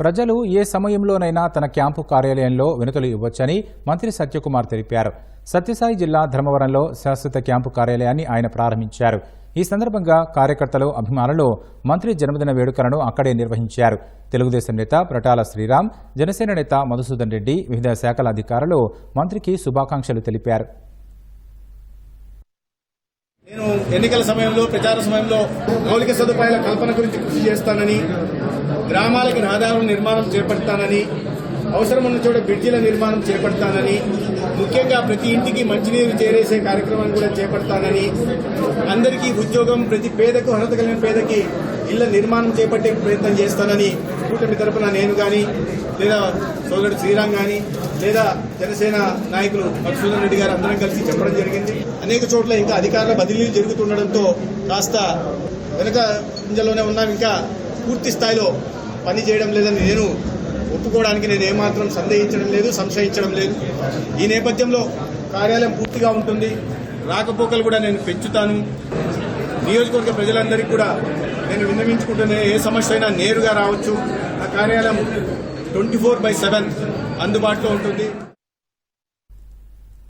ప్రజలు ఏ సమయంలోనైనా తన క్యాంపు కార్యాలయంలో వినతులు ఇవ్వొచ్చని మంత్రి సత్యకుమార్ తెలిపారు. సత్యసాయి జిల్లా ధర్మవరంలో శాశ్వత క్యాంపు కార్యాలయాన్ని ఆయన ప్రారంభించారు. ఈ సందర్భంగా కార్యకర్తలు అభిమానులు మంత్రి జన్మదిన వేడుకలను అక్కడే నిర్వహించారు. తెలుగుదేశం నేత ప్రటాల శ్రీరామ్ జనసేన నేత మధుసూదన్ రెడ్డి వివిధ శాఖల అధికారులు మంత్రికి శుభాకాంక్షలు తెలిపారు. నేను ఎన్నికల సమయంలో ప్రచార సమయంలో మౌలిక సదుపాయాల కల్పన గురించి కృషి చేస్తానని గ్రామాలకి రహదారుల నిర్మాణం చేపడతానని అవసరం ఉన్న చోట బ్రిడ్జిల నిర్మాణం చేపడతానని ముఖ్యంగా ప్రతి ఇంటికి మంచినీరు చేరేసే కార్యక్రమాన్ని కూడా చేపడతానని అందరికీ ఉద్యోగం ప్రతి పేదకు అర్హత కలిగిన పేదకి ఇళ్ళ నిర్మాణం చేపట్టే ప్రయత్నం చేస్తానని కూటమి తరపున నేను కానీ లేదా సోదరుడు శ్రీరామ్ కానీ లేదా జనసేన నాయకులు మధుసూదన్ రెడ్డి గారు అందరం కలిసి చెప్పడం జరిగింది. అనేక చోట్ల ఇంకా అధికారుల బదిలీలు జరుగుతుండడంతో కాస్త వెనక ఇంజలోనే ఉన్నాం. ఇంకా పూర్తి స్థాయిలో పని చేయడం లేదని నేను ఒప్పుకోవడానికి నేను ఏమాత్రం సందేహించడం లేదు సంశయించడం లేదు. ఈ నేపథ్యంలో కార్యాలయం పూర్తిగా ఉంటుంది. రాకపోకలు కూడా నేను పెంచుతాను. నియోజకవర్గ ప్రజలందరికీ కూడా నేను విన్నవించుకుంటూనే ఏ సమస్య అయినా నేరుగా రావచ్చు. ఆ కార్యాలయం ట్వంటీ ఫోర్ బై సెవెన్ అందుబాటులో ఉంటుంది.